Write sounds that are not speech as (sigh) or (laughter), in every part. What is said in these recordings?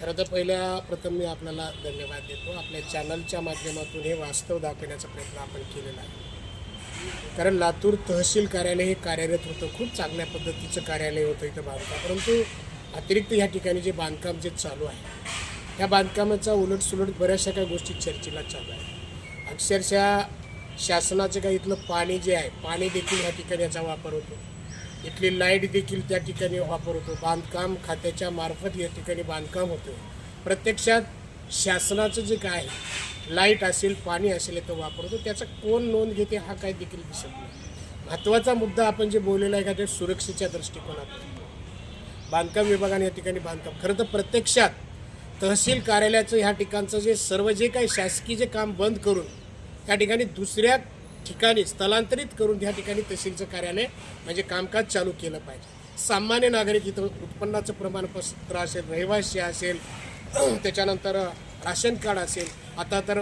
खरं तर पहिल्या प्रथम मी आपल्याला धन्यवाद देतो. आपल्या चॅनलच्या माध्यमातून हे वास्तव दाखवण्याचा प्रयत्न आपण केलेला आहे. कारण लातूर तहसील कार्यालय हे कार्यरत होतं. खूप चांगल्या पद्धतीचं कार्यालय होतं इथं बांधकाम. परंतु अतिरिक्त ह्या ठिकाणी जे बांधकाम जे चालू आहे ह्या बांधकामाचा उलटसुलट बऱ्याचशा काही गोष्टी चर्चेला चालू आहे अक्षरशः शासनाचं काही इथलं पाणी जे आहे पाणी देखील ह्या ठिकाणी याचा वापर होतो. इथली लाइट देखील त्या ठिकाणी वापर होतो. बांधकाम खात्याच्या मार्फत या ठिकाणी बांधकाम होतं. प्रत्यक्षात शासनाचं जे काय लाइट असेल पाणी असेल याचा वापर होतो त्याचा कोण नोंद घेते हा काय देखील दिसत नाही. महत्त्वाचा मुद्दा आपण जे बोललेला आहे का ते सुरक्षेच्या दृष्टिकोनातून. बांधकाम विभागाने या ठिकाणी बांधकाम खरं तर प्रत्यक्षात तहसील कार्यालयाचं ह्या ठिकाणचं जे सर्व जे काही शासकीय जे काम बंद करून त्या ठिकाणी दुसऱ्या ठिकाणी स्थलांतरित करून त्या ठिकाणी तहसीलचं कार्यालय म्हणजे कामकाज चालू केलं पाहिजे. सामान्य नागरिक इथं उत्पन्नाचं प्रमाणपत्र असेल रहिवासी असेल (clears throat) त्याच्यानंतर राशन कार्ड असेल. आता तर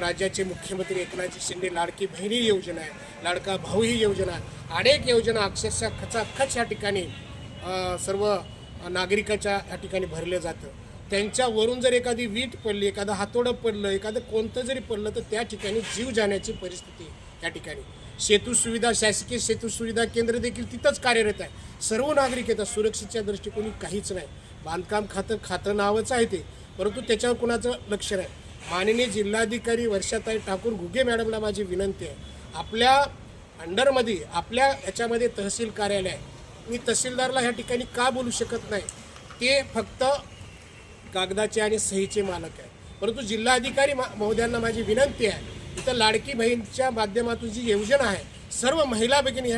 राज्याचे मुख्यमंत्री एकनाथ शिंदे लाडकी बहिणी योजना आहे लाडका भाऊ ही योजना अनेक योजना अक्षरशः खचाखच या ठिकाणी सर्व नागरिकाच्या या ठिकाणी भरलं जातं. त्यांच्यावरून जर एखादी वीट पडली एखादं हातोडं पडलं एखादं कोणतं जरी पडलं तर त्या ठिकाणी जीव जाण्याची परिस्थिती त्या ठिकाणी. सेतू सुविधा शासकीय सेतू सुविधा केंद्र देखील तिथंच कार्यरत आहे. सर्व नागरिक येतात. सुरक्षेच्या दृष्टिकोनी काहीच नाही. बांधकाम खातं खातं नावच आहे ते. परंतु त्याच्यावर कुणाचं लक्ष नाही. माननीय जिल्हाधिकारी वर्षाताई ठाकूर घुगे मॅडमला माझी विनंती आहे. आपल्या अंडरमध्ये आपल्या याच्यामध्ये तहसील कार्यालय आहे. मी तहसीलदारला ह्या ठिकाणी का बोलू शकत नाही? ते फक्त कागदाचे आणि सहीचे मालक आहे परंतु जिल्हाधिकारी मा- महोदयांना माझी विनंती आहे लाडकी बहीणच्या माध्यमातून जी योजना आहे सर्व महिला भगिनी ह्या